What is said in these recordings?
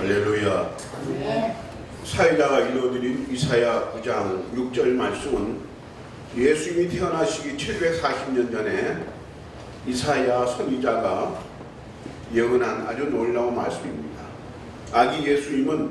할렐루야. 사회자가 읽어드린 이사야 9장 6절 말씀은 예수님이 태어나시기 740년 전에 이사야 선지자가 예언한 아주 놀라운 말씀입니다. 아기 예수님은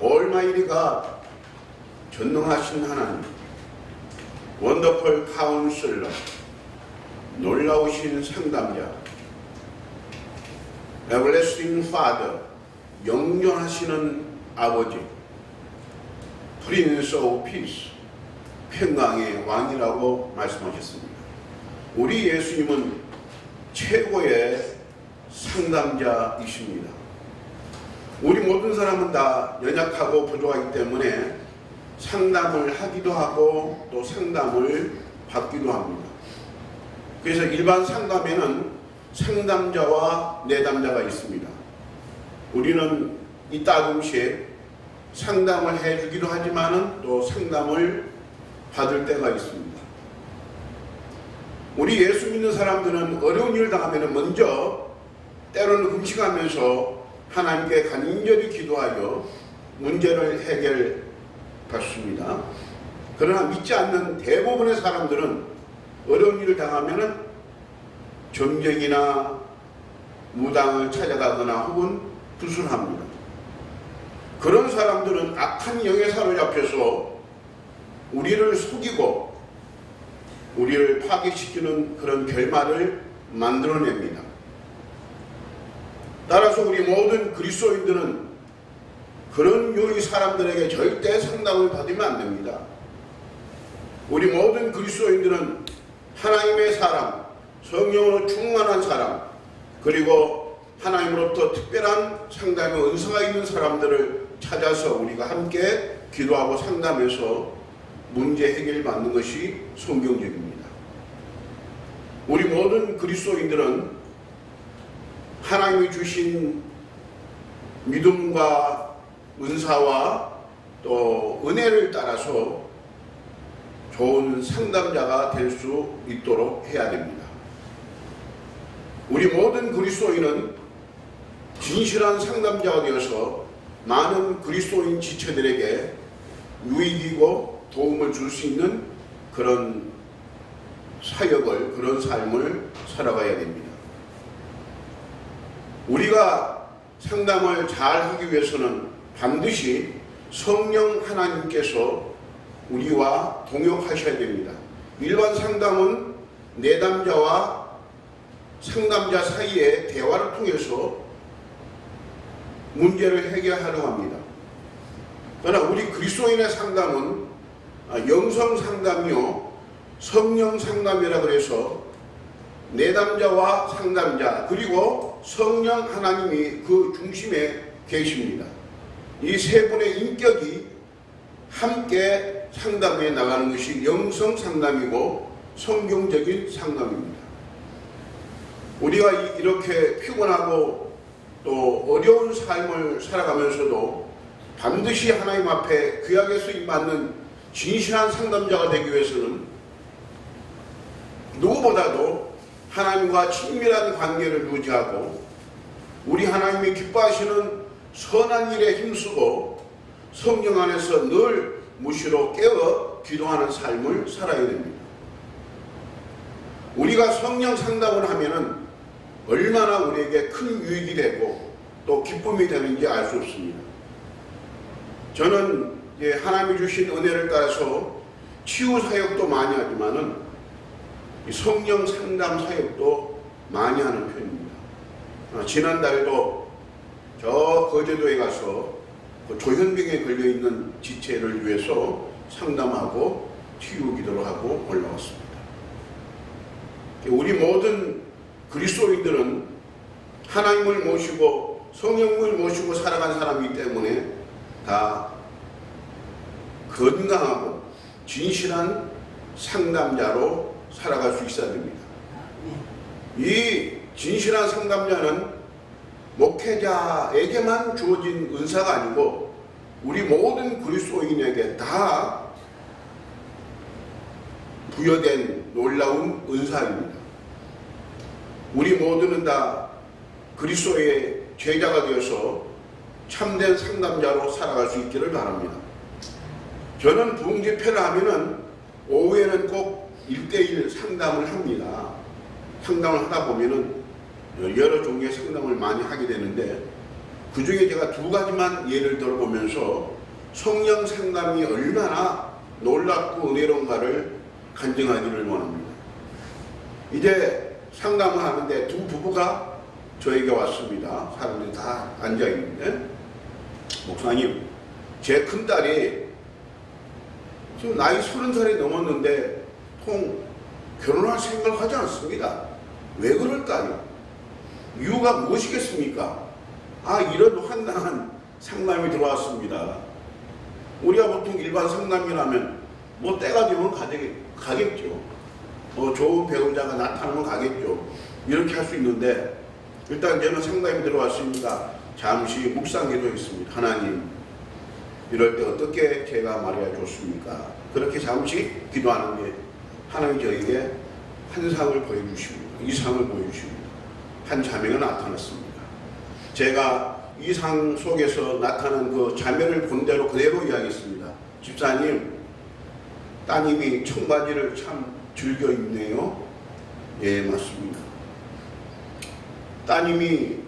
얼마이리가 전능하신 하나님, 원더풀 카운슬러, 놀라우신 상담자, 에버레스팅 파더, 영존하시는 아버지, 프린스 오브 피스, 평강의 왕이라고 말씀하셨습니다. 우리 예수님은 최고의 상담자이십니다. 우리 모든 사람은 다 연약하고 부족하기 때문에 상담을 하기도 하고 또 상담을 받기도 합니다. 그래서 일반 상담에는 상담자와 내담자가 있습니다. 우리는 이따금씩 상담을 해주기도 하지만은 또 상담을 받을 때가 있습니다. 우리 예수 믿는 사람들은 어려운 일을 당하면 먼저 때로는 금식하면서 하나님께 간절히 기도하여 문제를 해결받습니다. 그러나 믿지 않는 대부분의 사람들은 어려운 일을 당하면 점쟁이나 무당을 찾아가거나 혹은 부술합니다. 그런 사람들은 악한 영에 사로잡혀서 우리를 속이고 우리를 파괴시키는 그런 결말을 만들어냅니다. 따라서 우리 모든 그리스도인들은 그런 유의 사람들에게 절대 상담을 받으면 안 됩니다. 우리 모든 그리스도인들은 하나님의 사람, 성령으로 충만한 사람, 그리고 하나님으로부터 특별한 상담의 은사가 있는 사람들을 찾아서 우리가 함께 기도하고 상담해서 문제 해결 받는 것이 성경적입니다. 우리 모든 그리스도인들은 하나님이 주신 믿음과 은사와 또 은혜를 따라서 좋은 상담자가 될 수 있도록 해야 됩니다. 우리 모든 그리스도인은 진실한 상담자가 되어서 많은 그리스도인 지체들에게 유익이고 도움을 줄 수 있는 그런 사역을 그런 삶을 살아가야 됩니다. 우리가 상담을 잘 하기 위해서는 반드시 성령 하나님께서 우리와 동역하셔야 됩니다. 일반 상담은 내담자와 상담자 사이의 대화를 통해서 문제를 해결하려고 합니다. 그러나 우리 그리스도인의 상담은 아, 영성 상담이요 성령 상담이라 그래서 내담자와 상담자 그리고 성령 하나님이 그 중심에 계십니다. 이 세 분의 인격이 함께 상담해 나가는 것이 영성 상담이고 성경적인 상담입니다. 우리가 이- 이렇게 피곤하고 또 어려운 삶을 살아가면서도 반드시 하나님 앞에 귀하게 쓰임 받는 진실한 상담자가 되기 위해서는 누구보다도 하나님과 친밀한 관계를 유지하고 우리 하나님이 기뻐하시는 선한 일에 힘쓰고 성경 안에서 늘 무시로 깨어 기도하는 삶을 살아야 됩니다. 우리가 성령 상담을 하면은 얼마나 우리에게 큰 유익이 되고 또 기쁨이 되는지 알 수 없습니다. 저는 예, 하나님이 주신 은혜를 따라서 치유 사역도 많이 하지만은 이 성령 상담 사역도 많이 하는 편입니다. 아, 지난달에도 저 거제도에 가서 그 조현병에 걸려 있는 지체를 위해서 상담하고 치유 기도를 하고 올라왔습니다. 우리 모든 그리스도인들은 하나님을 모시고 성령을 모시고 살아간 사람이기 때문에 다 건강하고 진실한 상담자로 살아갈 수 있어야 됩니다. 이 진실한 상담자는 목회자에게만 주어진 은사가 아니고 우리 모든 그리스도인에게 다 부여된 놀라운 은사입니다. 우리 모두는 다 그리스도의 제자가 되어서 참된 상담자로 살아갈 수 있기를 바랍니다. 저는 부흥 집회를 하면은 오후에는 꼭 1대1 상담을 합니다. 상담을 하다 보면은 여러 종류의 상담을 많이 하게 되는데 그 중에 제가 두 가지만 예를 들어보면서 성령 상담이 얼마나 놀랍고 은혜로운가를 간증하기를 원합니다. 이제 상담을 하는데 두 부부가 저에게 왔습니다. 사람들이 다 앉아 있는데 목사님, 제 큰딸이 지금 나이 서른 살이 넘었는데 통 결혼할 생각을 하지 않습니다. 왜 그럴까요? 이유가 무엇이겠습니까? 아, 이런 황당한 상담이 들어왔습니다. 우리가 보통 일반 상담이라면 뭐 때가 되면 가겠죠. 뭐 좋은 배우자가 나타나면 가겠죠. 이렇게 할 수 있는데 일단 저는 상담이 들어왔으니까 잠시 묵상 기도 했습니다. 하나님, 이럴 때 어떻게 제가 말해야 좋습니까? 그렇게 잠시 기도하는데 하나님 저에게 환상을 보여주십니다. 이상을 보여주십니다. 한 자매가 나타났습니다. 제가 이상 속에서 나타난 그 자매를 본 대로 그대로 이야기했습니다. 집사님, 따님이 청바지를 참 즐겨 입네요. 예, 맞습니다. 따님이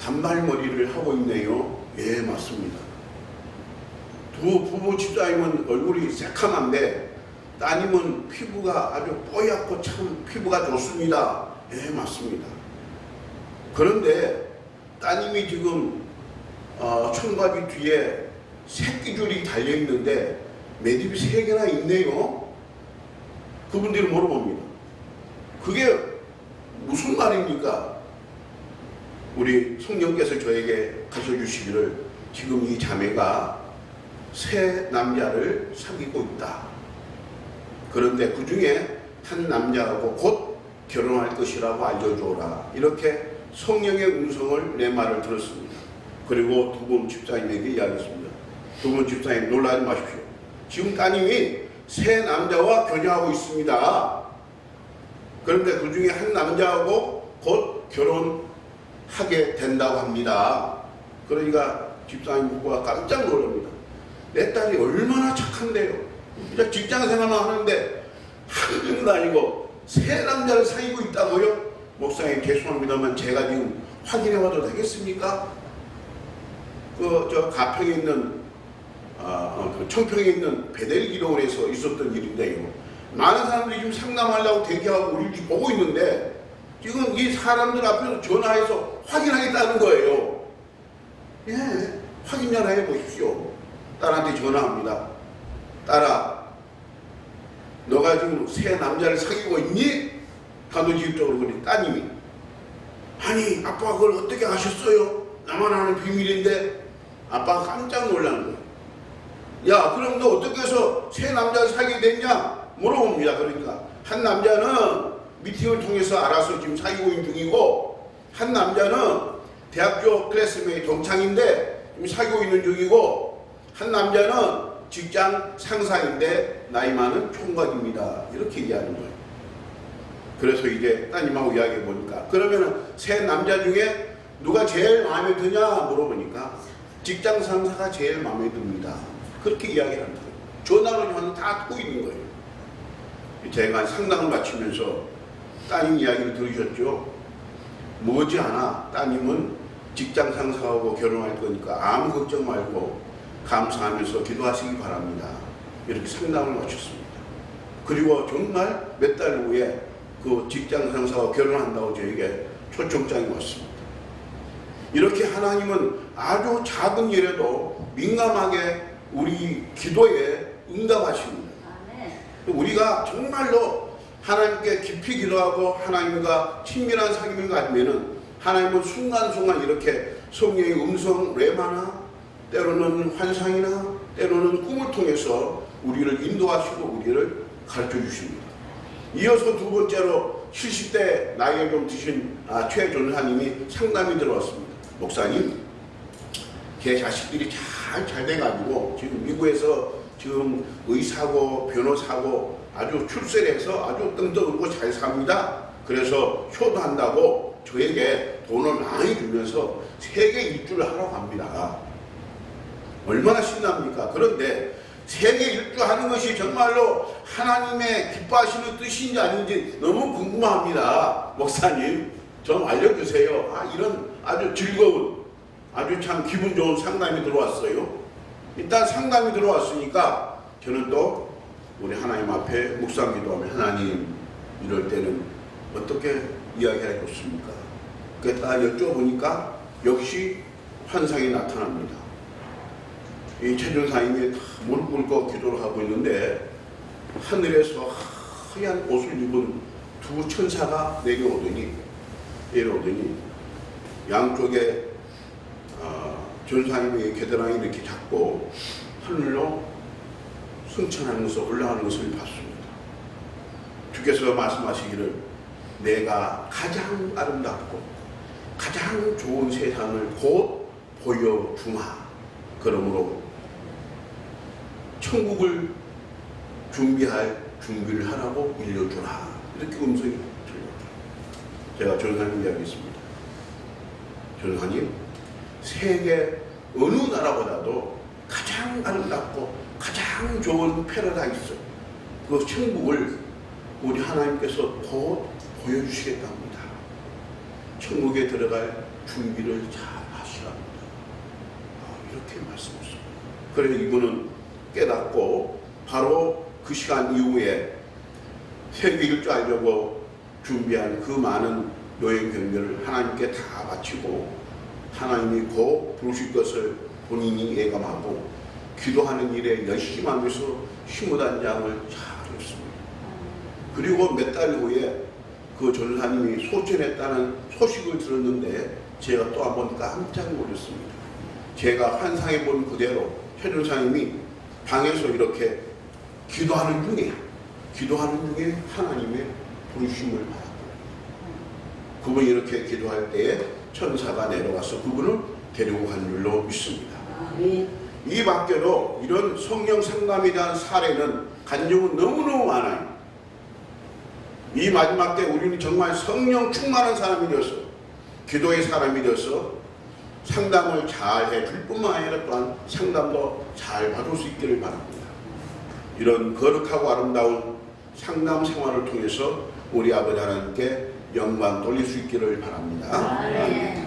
단발머리를 하고 있네요. 예, 맞습니다. 두 부부 집사님은 얼굴이 새카만데 따님은 피부가 아주 뽀얗고 참 피부가 좋습니다. 예, 맞습니다. 그런데 따님이 지금 어, 청바지 뒤에 새끼줄이 달려 있는데 매듭이 세 개나 있네요. 그분들이 물어봅니다. 그게 무슨 말입니까? 우리 성령께서 저에게 가르쳐 주시기를 지금 이 자매가 새 남자를 사귀고 있다. 그런데 그 중에 한 남자하고 곧 결혼할 것이라고 알려줘라. 이렇게 성령의 음성을 내 말을 들었습니다. 그리고 두분 집사님에게 이야기했습니다. 두분 집사님 놀라지 마십시오. 지금 따님이 새 남자와 교제하고 있습니다. 그런데 그 중에 한 남자하고 곧 결혼하게 된다고 합니다. 그러니까 집사님 부부가 깜짝 놀랍니다. 내 딸이 얼마나 착한데요. 직장 생활만 하는데 한 명도 아니고 새 남자를 사귀고 있다고요? 목사님 죄송합니다만 제가 지금 확인해 봐도 되겠습니까? 그 저 가평에 있는 아, 어, 그 청평에 있는 베델 기도원에서 있었던 일인데요. 많은 사람들이 지금 상담하려고 대기하고 우리 지금 보고 있는데 지금 이 사람들 앞에서 전화해서 확인하겠다는 거예요. 예, 확인 전화 해 보십시오. 딸한테 전화합니다. 딸아, 너가 지금 새 남자를 사귀고 있니? 단도직입적으로 그래 따님이 아니 아빠 그걸 어떻게 아셨어요? 나만 아는 비밀인데 아빠가 깜짝 놀라는 거예요. 야 그럼 너 어떻게 해서 새 남자를 사귀게 됐냐? 물어봅니다. 그러니까 한 남자는 미팅을 통해서 알아서 지금 사귀고 있는 중이고 한 남자는 대학교 클래스메이 동창인데 지금 사귀고 있는 중이고 한 남자는 직장 상사인데 나이 많은 총각입니다. 이렇게 얘기하는 거예요. 그래서 이제 따님하고 이야기해 보니까 그러면은 세 남자 중에 누가 제일 마음에 드냐 물어보니까 직장 상사가 제일 마음에 듭니다. 그렇게 이야기를 하는 거예요. 전화로 저는 다 듣고 있는 거예요. 제가 상담을 마치면서 따님 이야기를 들으셨죠? 머지않아 따님은 직장 상사하고 결혼할 거니까 아무 걱정 말고 감사하면서 기도하시기 바랍니다. 이렇게 상담을 마쳤습니다. 그리고 정말 몇 달 후에 그 직장 상사와 결혼한다고 저에게 초청장이 왔습니다. 이렇게 하나님은 아주 작은 일에도 민감하게 우리 기도에 응답하십니다. 우리가 정말로 하나님께 깊이 기도하고 하나님과 친밀한 사귐을 가지면은 하나님은 순간순간 이렇게 성령의 음성 레마나 때로는 환상이나 때로는 꿈을 통해서 우리를 인도하시고 우리를 가르쳐 주십니다. 이어서 두 번째로 70대 나이가 좀 드신 아, 최 전사님이 상담이 들어왔습니다. 목사님, 제 자식들이 잘 잘 돼가지고 지금 미국에서 지금 의사고 변호사고 아주 출세해서 아주 뜬떡없고 잘 삽니다. 그래서 효도한다고 저에게 돈을 많이 주면서 세계 일주를 하라고 합니다. 얼마나 신납니까? 그런데 세계 일주하는 것이 정말로 하나님의 기뻐하시는 뜻인지 아닌지 너무 궁금합니다. 목사님, 좀 알려주세요. 아, 이런 아주 즐거운, 아주 참 기분 좋은 상담이 들어왔어요. 일단 상담이 들어왔으니까 저는 또 우리 하나님 앞에 묵상 기도하면 하나님 이럴 때는 어떻게 이야기해 줬습니까? 그딱 여쭤보니까 역시 환상이 나타납니다. 이 최준사님이 다 무릎 꿇고 기도를 하고 있는데 하늘에서 하얀 옷을 입은 두 천사가 내려오더니 내려오더니 양쪽에 어, 전사님의 계단왕이 이렇게 잡고 하늘로 승천하면서 올라가는 것을 봤습니다. 주께서 말씀하시기를 내가 가장 아름답고 가장 좋은 세상을 곧 보여주마. 그러므로 천국을 준비할 준비를 하라고 일러주라. 이렇게 음성이 들려요. 제가 전사님 이야기했습니다. 전사님, 세계 어느 나라보다도 가장 아름답고 가장 좋은 패러다이스, 그 천국을 우리 하나님께서 곧 보여주시겠답니다. 천국에 들어갈 준비를 잘 하시랍니다. 아, 이렇게 말씀하셨어요. 그래 이분은 깨닫고 바로 그 시간 이후에 세계 일주 알려고 준비한 그 많은 여행 경비를 하나님께 다 바치고 하나님이 곧 부르실 것을 본인이 예감하고 기도하는 일에 열심히 하면서 힘무단 장을 잘 했습니다. 그리고 몇 달 후에 그 전사님이 소천했다는 소식을 들었는데 제가 또 한 번 깜짝 놀랐습니다. 제가 환상해 본 그대로 최 전사님이 방에서 이렇게 기도하는 중에 기도하는 중에 하나님의 부르심을 받았고 그분이 이렇게 기도할 때에 천사가 내려와서 그분을 데리고 간 줄로 믿습니다. 아멘. 이 밖에도 이런 성령 상담에 대한 사례는 간증은 너무너무 많아요. 이 마지막 때 우리는 정말 성령 충만한 사람이 되어서 기도의 사람이 되어서 상담을 잘 해줄 뿐만 아니라 또한 상담도 잘 받을 수 있기를 바랍니다. 이런 거룩하고 아름다운 상담 생활을 통해서 우리 아버지 하나님께 영광 돌릴 수 있기를 바랍니다. 아멘.